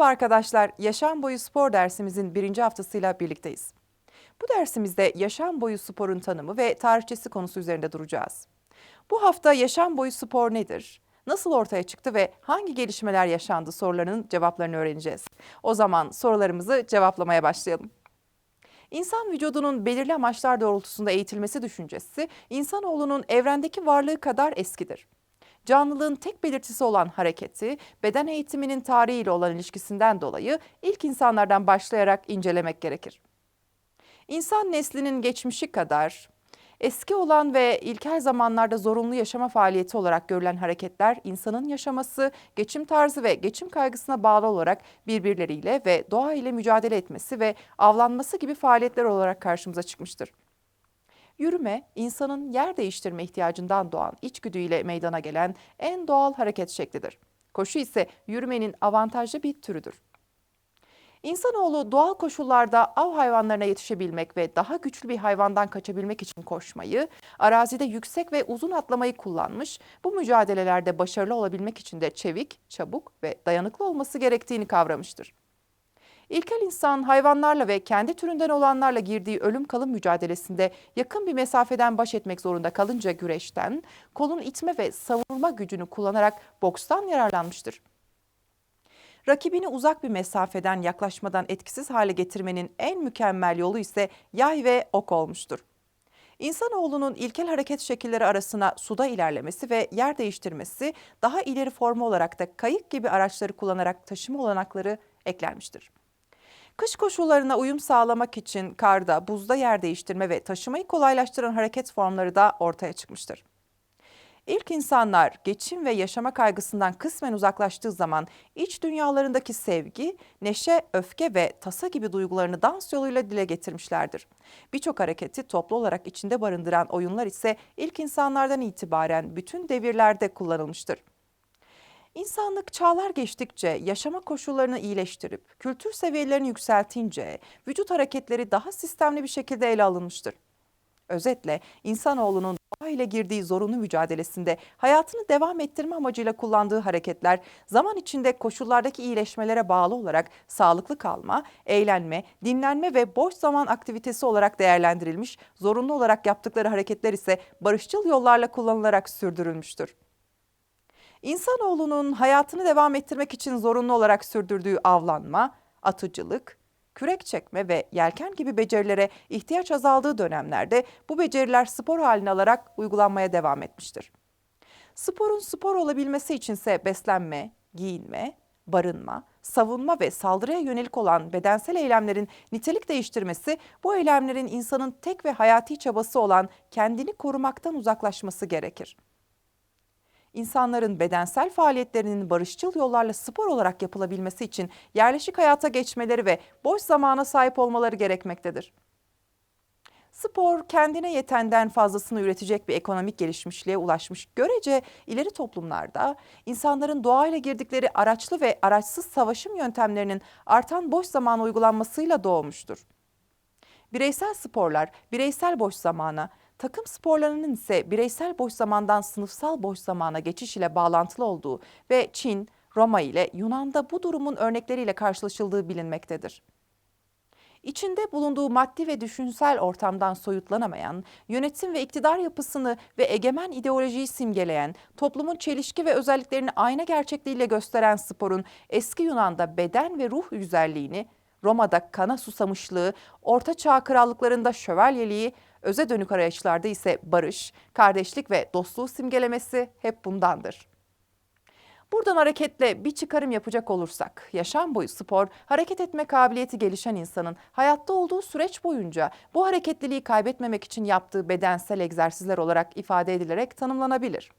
Merhaba arkadaşlar, Yaşam Boyu Spor dersimizin birinci haftasıyla birlikteyiz. Bu dersimizde yaşam boyu sporun tanımı ve tarihçesi konusu üzerinde duracağız. Bu hafta yaşam boyu spor nedir? Nasıl ortaya çıktı ve hangi gelişmeler yaşandı sorularının cevaplarını öğreneceğiz. O zaman sorularımızı cevaplamaya başlayalım. İnsan vücudunun belirli amaçlar doğrultusunda eğitilmesi düşüncesi, insanoğlunun evrendeki varlığı kadar eskidir. Canlılığın tek belirtisi olan hareketi, beden eğitiminin tarihiyle olan ilişkisinden dolayı ilk insanlardan başlayarak incelemek gerekir. İnsan neslinin geçmişi kadar eski olan ve ilkel zamanlarda zorunlu yaşama faaliyeti olarak görülen hareketler insanın yaşaması, geçim tarzı ve geçim kaygısına bağlı olarak birbirleriyle ve doğa ile mücadele etmesi ve avlanması gibi faaliyetler olarak karşımıza çıkmıştır. Yürüme, insanın yer değiştirme ihtiyacından doğan içgüdüyle meydana gelen en doğal hareket şeklidir. Koşu ise yürümenin avantajlı bir türüdür. İnsanoğlu doğal koşullarda av hayvanlarına yetişebilmek ve daha güçlü bir hayvandan kaçabilmek için koşmayı, arazide yüksek ve uzun atlamayı kullanmış, bu mücadelelerde başarılı olabilmek için de çevik, çabuk ve dayanıklı olması gerektiğini kavramıştır. İlkel insan hayvanlarla ve kendi türünden olanlarla girdiği ölüm kalım mücadelesinde yakın bir mesafeden baş etmek zorunda kalınca güreşten, kolun itme ve savurma gücünü kullanarak bokstan yararlanmıştır. Rakibini uzak bir mesafeden yaklaşmadan etkisiz hale getirmenin en mükemmel yolu ise yay ve ok olmuştur. İnsanoğlunun ilkel hareket şekilleri arasına suda ilerlemesi ve yer değiştirmesi, daha ileri formu olarak da kayık gibi araçları kullanarak taşıma olanakları eklenmiştir. Kış koşullarına uyum sağlamak için karda, buzda yer değiştirme ve taşımayı kolaylaştıran hareket formları da ortaya çıkmıştır. İlk insanlar geçim ve yaşama kaygısından kısmen uzaklaştığı zaman iç dünyalarındaki sevgi, neşe, öfke ve tasa gibi duygularını dans yoluyla dile getirmişlerdir. Birçok hareketi toplu olarak içinde barındıran oyunlar ise ilk insanlardan itibaren bütün devirlerde kullanılmıştır. İnsanlık çağlar geçtikçe yaşama koşullarını iyileştirip kültür seviyelerini yükseltince vücut hareketleri daha sistemli bir şekilde ele alınmıştır. Özetle insanoğlunun doğa ile girdiği zorunlu mücadelesinde hayatını devam ettirme amacıyla kullandığı hareketler zaman içinde koşullardaki iyileşmelere bağlı olarak sağlıklı kalma, eğlenme, dinlenme ve boş zaman aktivitesi olarak değerlendirilmiş, zorunlu olarak yaptıkları hareketler ise barışçıl yollarla kullanılarak sürdürülmüştür. İnsanoğlunun hayatını devam ettirmek için zorunlu olarak sürdürdüğü avlanma, atıcılık, kürek çekme ve yelken gibi becerilere ihtiyaç azaldığı dönemlerde bu beceriler spor haline alarak uygulanmaya devam etmiştir. Sporun spor olabilmesi içinse beslenme, giyinme, barınma, savunma ve saldırıya yönelik olan bedensel eylemlerin nitelik değiştirmesi, bu eylemlerin insanın tek ve hayati çabası olan kendini korumaktan uzaklaşması gerekir insanların bedensel faaliyetlerinin barışçıl yollarla spor olarak yapılabilmesi için yerleşik hayata geçmeleri ve boş zamana sahip olmaları gerekmektedir. Spor kendine yetenden fazlasını üretecek bir ekonomik gelişmişliğe ulaşmış görece ileri toplumlarda insanların doğayla girdikleri araçlı ve araçsız savaşım yöntemlerinin artan boş zaman uygulanmasıyla doğmuştur. Bireysel sporlar bireysel boş zamana, Takım sporlarının ise bireysel boş zamandan sınıfsal boş zamana geçiş ile bağlantılı olduğu ve Çin, Roma ile Yunan'da bu durumun örnekleriyle karşılaşıldığı bilinmektedir. İçinde bulunduğu maddi ve düşünsel ortamdan soyutlanamayan, yönetim ve iktidar yapısını ve egemen ideolojiyi simgeleyen, toplumun çelişki ve özelliklerini ayna gerçekliğiyle gösteren sporun eski Yunan'da beden ve ruh güzelliğini, Roma'da kana susamışlığı, Orta Çağ krallıklarında şövalyeliği, öze dönük arayışlarda ise barış, kardeşlik ve dostluğu simgelemesi hep bundandır. Buradan hareketle bir çıkarım yapacak olursak, yaşam boyu spor, hareket etme kabiliyeti gelişen insanın hayatta olduğu süreç boyunca bu hareketliliği kaybetmemek için yaptığı bedensel egzersizler olarak ifade edilerek tanımlanabilir.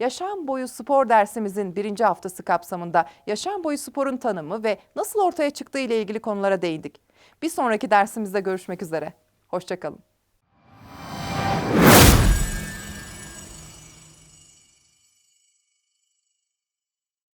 Yaşam boyu spor dersimizin birinci haftası kapsamında yaşam boyu sporun tanımı ve nasıl ortaya çıktığı ile ilgili konulara değindik. Bir sonraki dersimizde görüşmek üzere. Hoşçakalın.